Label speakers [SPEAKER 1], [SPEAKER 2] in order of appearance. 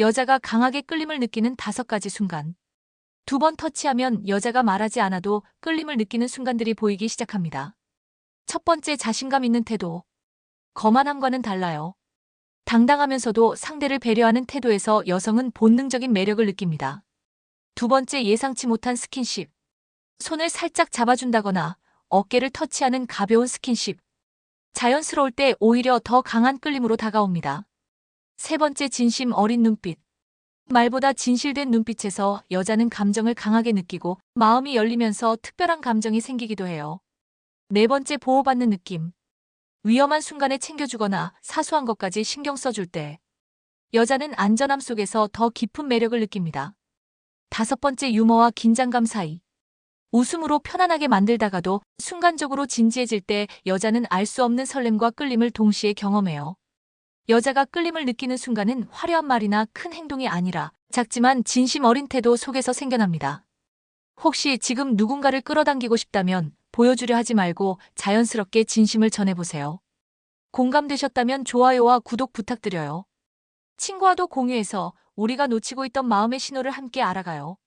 [SPEAKER 1] 여자가 강하게 끌림을 느끼는 다섯 가지 순간. 두 번 터치하면 여자가 말하지 않아도 끌림을 느끼는 순간들이 보이기 시작합니다. 첫 번째 자신감 있는 태도. 거만함과는 달라요. 당당하면서도 상대를 배려하는 태도에서 여성은 본능적인 매력을 느낍니다. 두 번째 예상치 못한 스킨십. 손을 살짝 잡아준다거나 어깨를 터치하는 가벼운 스킨십. 자연스러울 때 오히려 더 강한 끌림으로 다가옵니다. 세 번째 진심 어린 눈빛. 말보다 진실된 눈빛에서 여자는 감정을 강하게 느끼고 마음이 열리면서 특별한 감정이 생기기도 해요. 네 번째 보호받는 느낌. 위험한 순간에 챙겨주거나 사소한 것까지 신경 써줄 때 여자는 안전함 속에서 더 깊은 매력을 느낍니다. 다섯 번째 유머와 긴장감 사이. 웃음으로 편안하게 만들다가도 순간적으로 진지해질 때 여자는 알 수 없는 설렘과 끌림을 동시에 경험해요. 여자가 끌림을 느끼는 순간은 화려한 말이나 큰 행동이 아니라 작지만 진심 어린 태도 속에서 생겨납니다. 혹시 지금 누군가를 끌어당기고 싶다면 보여주려 하지 말고 자연스럽게 진심을 전해보세요. 공감되셨다면 좋아요와 구독 부탁드려요. 친구와도 공유해서 우리가 놓치고 있던 마음의 신호를 함께 알아가요.